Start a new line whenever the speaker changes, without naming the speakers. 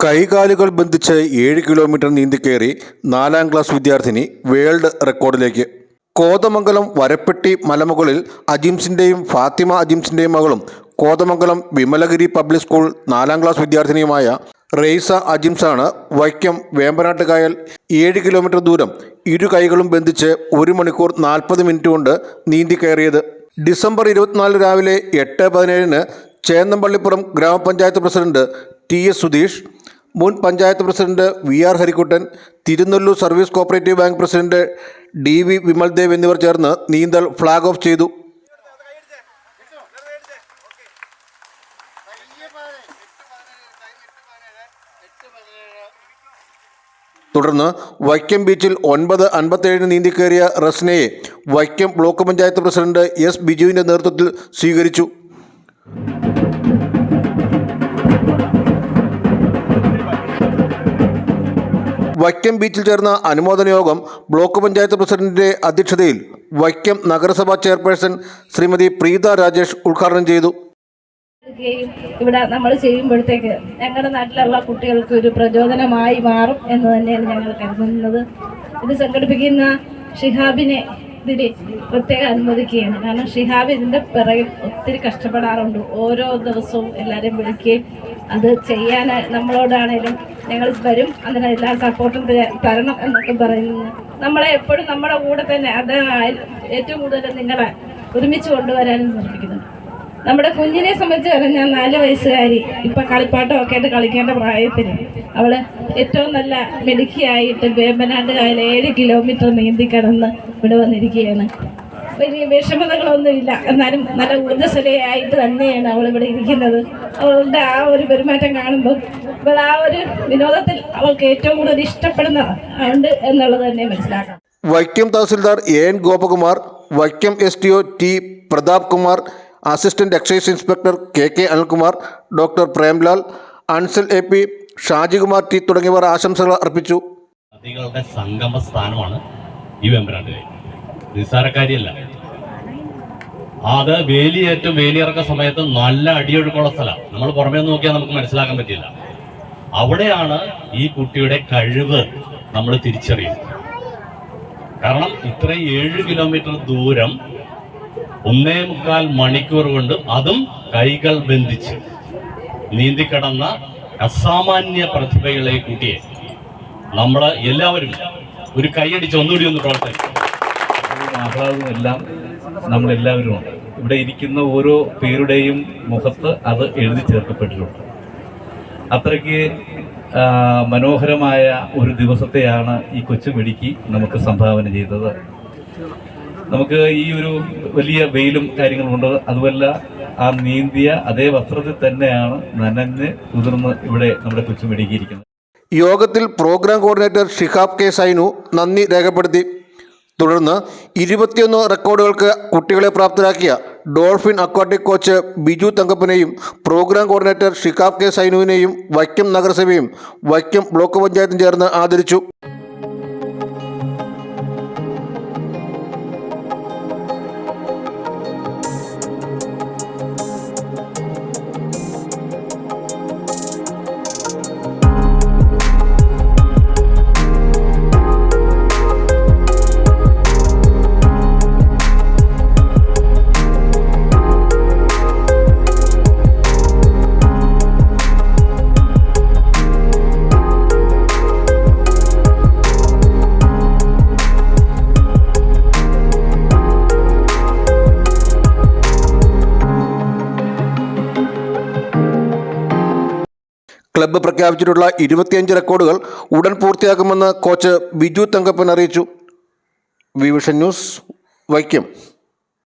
കൈകാലുകൾ ബന്ധിച്ച് ഏഴ് കിലോമീറ്റർ നീന്തിക്കയറി നാലാം ക്ലാസ് വിദ്യാർത്ഥിനി വേൾഡ് റെക്കോർഡിലേക്ക്. കോതമംഗലം വരപ്പെട്ടി മലമുകളിൽ അജിംസിന്റെയും ഫാത്തിമ അജിംസിന്റെയും മകളും കോതമംഗലം വിമലഗിരി പബ്ലിക് സ്കൂൾ നാലാം ക്ലാസ് വിദ്യാർത്ഥിനിയുമായ റെയ്സ അജിംസാണ് വൈക്കം വേമ്പനാട്ട് കായൽ ഏഴ് കിലോമീറ്റർ ദൂരം ഇരു കൈകളും ബന്ധിച്ച് ഒരു മണിക്കൂർ നാൽപ്പത് മിനിറ്റ് കൊണ്ട് നീന്തി കയറിയത്. ഡിസംബർ ഇരുപത്തിനാല് രാവിലെ എട്ട് പതിനേഴിന് ചേന്നമ്പള്ളിപ്പുറം ഗ്രാമപഞ്ചായത്ത് പ്രസിഡന്റ് ടി എസ് സുധീഷ് മുൻ panchayat president V R Harikuttan Thirunellur service cooperative bank president D V Vimaldev എന്നിവർ ചേർന്ന് നീന്തൽ ഫ്ളാഗ് ഓഫ് ചെയ്തു. തുടർന്ന് വൈക്കം ബീച്ചിൽ ഒൻപത് അൻപത്തേഴിന് നീന്തിക്കേറിയ റസ്നയെ Vaikom block panchayat president S ബിജുവിന്റെ നേതൃത്വത്തിൽ സ്വീകരിച്ചു. വൈക്കം ബീച്ചിൽ ചേർന്ന അനുമോദന യോഗം ബ്ലോക്ക് പഞ്ചായത്ത് പ്രസിഡന്റിന്റെ അധ്യക്ഷതയിൽ വൈക്കം നഗരസഭാ ചെയർപേഴ്സൺ ശ്രീമതി പ്രീത രാജേഷ് ഉദ്ഘാടനം ചെയ്തു.
ഇവിടെ നമ്മൾ ചെയ്യുമ്പോഴത്തേക്ക് ഞങ്ങളുടെ നാട്ടിലുള്ള കുട്ടികൾക്ക് ഒരു പ്രചോദനമായി മാറും എന്ന് തന്നെയാണ് ഞങ്ങൾ കരുതുന്നത്. ഇത് സംഘടിപ്പിക്കുന്ന ഷിഹാബിനെ ഇതിന് പ്രത്യേകം അനുവദിക്കുകയാണ് കാരണം ഷിഹാബ് ഇതിന്റെ പിറകിൽ ഒത്തിരി കഷ്ടപ്പെടാറുണ്ട്. ഓരോ ദിവസവും എല്ലാവരെയും വിളിക്കുകയും അത് ചെയ്യാൻ നമ്മളോടാണേലും ഞങ്ങൾ വരും. അതിന് എല്ലാ സപ്പോർട്ടും തരണം എന്നൊക്കെ പറയുന്നു. നമ്മളെ എപ്പോഴും നമ്മുടെ കൂടെ തന്നെ. അത് ഏറ്റവും കൂടുതൽ നിങ്ങളെ ഒരുമിച്ച് കൊണ്ടുവരാനും ശ്രമിക്കുന്നുണ്ട്. നമ്മുടെ കുഞ്ഞിനെ സംബന്ധിച്ച് പറഞ്ഞാൽ നാല് വയസ്സുകാരി ഇപ്പൊ കളിപ്പാട്ടം ഒക്കെ ആയിട്ട് കളിക്കേണ്ട പ്രായത്തിന് അവൾ ഏറ്റവും നല്ല മിടുക്കിയായിട്ട് വേമ്പനാട് കായൽ ഏഴ് കിലോമീറ്റർ നീന്തി കടന്ന് ഇവിടെ വന്നിരിക്കുകയാണ്. വലിയ വിഷമതകളൊന്നുമില്ല. എന്നാലും നല്ല ഊർജസ്വലയായിട്ട് തന്നെയാണ് അവൾ ഇവിടെ ഇരിക്കുന്നത്. അവളുടെ ആ ഒരു പെരുമാറ്റം കാണുമ്പോൾ ഇവൾ ആ ഒരു വിനോദത്തിൽ അവൾക്ക് ഏറ്റവും കൂടുതൽ ഇഷ്ടപ്പെടുന്ന ഉണ്ട് എന്നുള്ളത് തന്നെ മനസ്സിലാക്കാം.
Vaikom tahsildar N Gopakumar Vaikom S T O T Pratap Kumar assistant excise inspector K K Anilkumar doctor Premlal Ansal A P Shajikumar T തുടങ്ങിയവർ ആശംസകൾ അർപ്പിച്ചു.
നദികളുടെ സംഗമ സ്ഥാനമാണ് ഈ വെമ്പനാട്ട് കായൽ നിസ്സാരക്കാരിയല്ല. അത് വേലിയേറ്റം വേലിയിറക്ക സമയത്ത് നല്ല അടിയൊഴുക്കുള്ള സ്ഥലം. നമ്മൾ പുറമേ നോക്കിയാൽ നമുക്ക് മനസ്സിലാക്കാൻ പറ്റില്ല. അവിടെയാണ് ഈ കുട്ടിയുടെ കഴിവ് നമ്മൾ തിരിച്ചറിയുന്നത്. കാരണം ഇത്രയും ഏഴ് കിലോമീറ്റർ ദൂരം ഒന്നേ മുക്കാൽ മണിക്കൂർ കൊണ്ട് അതും കൈകൾ ബന്ധിച്ച് നീന്തിക്കടന്ന അസാമാന്യ പ്രതിഭകളെ കൂട്ടിയെ നമ്മൾ എല്ലാവരും ഒരു കൈയടിച്ച് ഒന്നുകൂടി ഒന്ന് പ്രവർത്തിക്കും.
എല്ലാം നമ്മളെല്ലാവരും ഉണ്ട്. ഇവിടെ ഇരിക്കുന്ന ഓരോ പേരുടെയും മുഖത്ത് അത് എഴുതി ചേർക്കപ്പെട്ടിട്ടുണ്ട്. അത്രയ്ക്ക് മനോഹരമായ ഒരു ദിവസത്തെയാണ് ഈ കൊച്ചുമിടുക്കി നമുക്ക് സംഭാവന ചെയ്തത്. നമുക്ക് ഈ ഒരു വലിയ വെയിലും കാര്യങ്ങളുമുണ്ട്. അതുമല്ല ആ നീന്തിയ അതേ വസ്ത്രത്തിൽ തന്നെയാണ് നനഞ്ഞ് കുതിർന്ന് ഇവിടെ നമ്മുടെ കൊച്ചു മെടുക്കിയിരിക്കുന്നത്
യോഗത്തിൽ programme coordinator Shihab K Sainu നന്ദി രേഖപ്പെടുത്തി. തുടർന്ന് ഇരുപത്തിയൊന്ന് റെക്കോർഡുകൾക്ക് കുട്ടികളെ പ്രാപ്തരാക്കിയ ഡോൾഫിൻ അക്വാട്ടിക് കോച്ച് ബിജു തങ്കപ്പനെയും പ്രോഗ്രാം കോർഡിനേറ്റർ ഷിഹാബ് കെ സൈനുവിനെയും വൈക്കം നഗരസഭയും വൈക്കം ബ്ലോക്ക് പഞ്ചായത്തും ചേർന്ന് ആദരിച്ചു. ക്ലബ്ബ് പ്രഖ്യാപിച്ചിട്ടുള്ള ഇരുപത്തിയഞ്ച് റെക്കോർഡുകൾ ഉടൻ പൂർത്തിയാക്കുമെന്ന് കോച്ച് ബിജു തങ്കപ്പൻ അറിയിച്ചു. വിവിഷൻ ന്യൂസ് വൈക്കം.